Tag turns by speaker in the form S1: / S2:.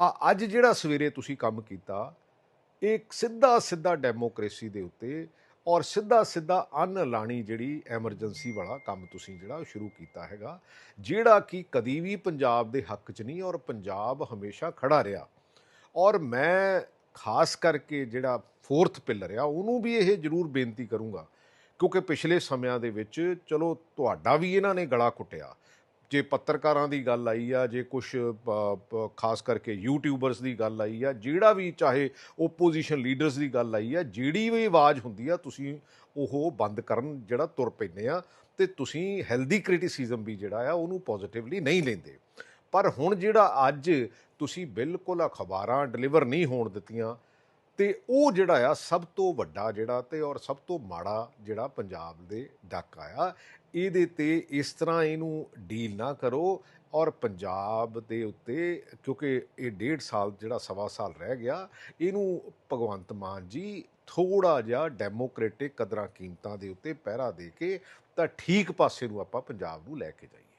S1: ਆ, ਅੱਜ ਜਿਹੜਾ ਸਵੇਰੇ ਤੁਸੀਂ ਕੰਮ ਕੀਤਾ, ਇਹ ਸਿੱਧਾ ਸਿੱਧਾ ਡੈਮੋਕ੍ਰੇਸੀ ਦੇ ਉੱਤੇ ਔਰ ਸਿੱਧਾ ਸਿੱਧਾ ਅੰਨ ਲਾਣੀ ਜਿਹੜੀ ਐਮਰਜੈਂਸੀ ਵਾਲਾ ਕੰਮ ਤੁਸੀਂ ਜਿਹੜਾ ਉਹ ਸ਼ੁਰੂ ਕੀਤਾ ਹੈਗਾ, ਜਿਹੜਾ ਕਿ ਕਦੀ ਵੀ ਪੰਜਾਬ ਦੇ ਹੱਕ 'ਚ ਨਹੀਂ ਔਰ ਪੰਜਾਬ ਹਮੇਸ਼ਾ ਖੜਾ ਰਿਹਾ। ਔਰ ਮੈਂ ਖਾਸ ਕਰਕੇ ਜਿਹੜਾ ਫੋਰਥ ਪਿਲਰ ਆ, ਉਹਨੂੰ ਵੀ ਇਹ ਜ਼ਰੂਰ ਬੇਨਤੀ ਕਰੂੰਗਾ, ਕਿਉਂਕਿ ਪਿਛਲੇ ਸਮਿਆਂ ਦੇ ਵਿੱਚ ਚਲੋ ਤੁਹਾਡਾ ਵੀ ਇਹਨਾਂ ਨੇ ਗਲਾ ਕੁੱਟਿਆ ਜੇ ਪੱਤਰਕਾਰਾਂ ਦੀ ਗੱਲ ਆਈ ਆ, ਜੇ ਕੁਝ ਖਾਸ ਕਰਕੇ ਯੂਟਿਊਬਰਸ ਦੀ ਗੱਲ ਆਈ ਆ, ਜਿਹੜਾ ਵੀ ਚਾਹੇ ਓਪੋਜੀਸ਼ਨ ਲੀਡਰਸ ਦੀ ਗੱਲ ਆਈ ਆ, ਜਿਹੜੀ ਵੀ ਆਵਾਜ਼ ਹੁੰਦੀ ਆ, ਤੁਸੀਂ ਉਹ ਬੰਦ ਕਰਨ ਜਿਹੜਾ ਤੁਰ ਪੈਂਦੇ ਆ ਤੇ ਤੁਸੀਂ ਹੈਲਦੀ ਕ੍ਰਿਟਿਸਿਜ਼ਮ ਵੀ ਜਿਹੜਾ ਆ, ਉਹਨੂੰ ਪੋਜ਼ਿਟਿਵਲੀ ਨਹੀਂ ਲੈਂਦੇ। ਪਰ ਹੁਣ ਜਿਹੜਾ ਅੱਜ ਤੁਸੀਂ ਬਿਲਕੁਲ ਅਖਬਾਰਾਂ ਡਿਲੀਵਰ ਨਹੀਂ ਹੋਣ ਦਿੱਤੀਆਂ ਤੇ ਉਹ ਜਿਹੜਾ ਆ ਸਭ ਤੋਂ ਵੱਡਾ ਜਿਹੜਾ ਤੇ ਔਰ ਸਭ ਤੋਂ ਮਾੜਾ ਜਿਹੜਾ ਪੰਜਾਬ ਦੇ ਡਾਕਾ ਆ ਇਹਦੇ ਤੇ ਇਸ ਤਰ੍ਹਾਂ ਇਹਨੂੰ ਡੀਲ ਨਾ ਕਰੋ ਔਰ ਪੰਜਾਬ ਦੇ ਉੱਤੇ, ਕਿਉਂਕਿ ਇਹ ਡੇਢ ਸਾਲ ਜਿਹੜਾ ਸਵਾ ਸਾਲ ਰਹਿ ਗਿਆ, ਇਹਨੂੰ ਭਗਵੰਤ ਮਾਨ ਜੀ ਥੋੜਾ ਜਿਹਾ ਡੈਮੋਕ੍ਰੈਟਿਕ ਕਦਰਾਂ ਕੀਮਤਾਂ ਦੇ ਉੱਤੇ ਪਹਿਰਾ ਦੇ ਕੇ ਤਾਂ ਠੀਕ ਪਾਸੇ ਨੂੰ ਆਪਾਂ ਪੰਜਾਬ ਨੂੰ ਲੈ ਕੇ ਜਾਈਏ।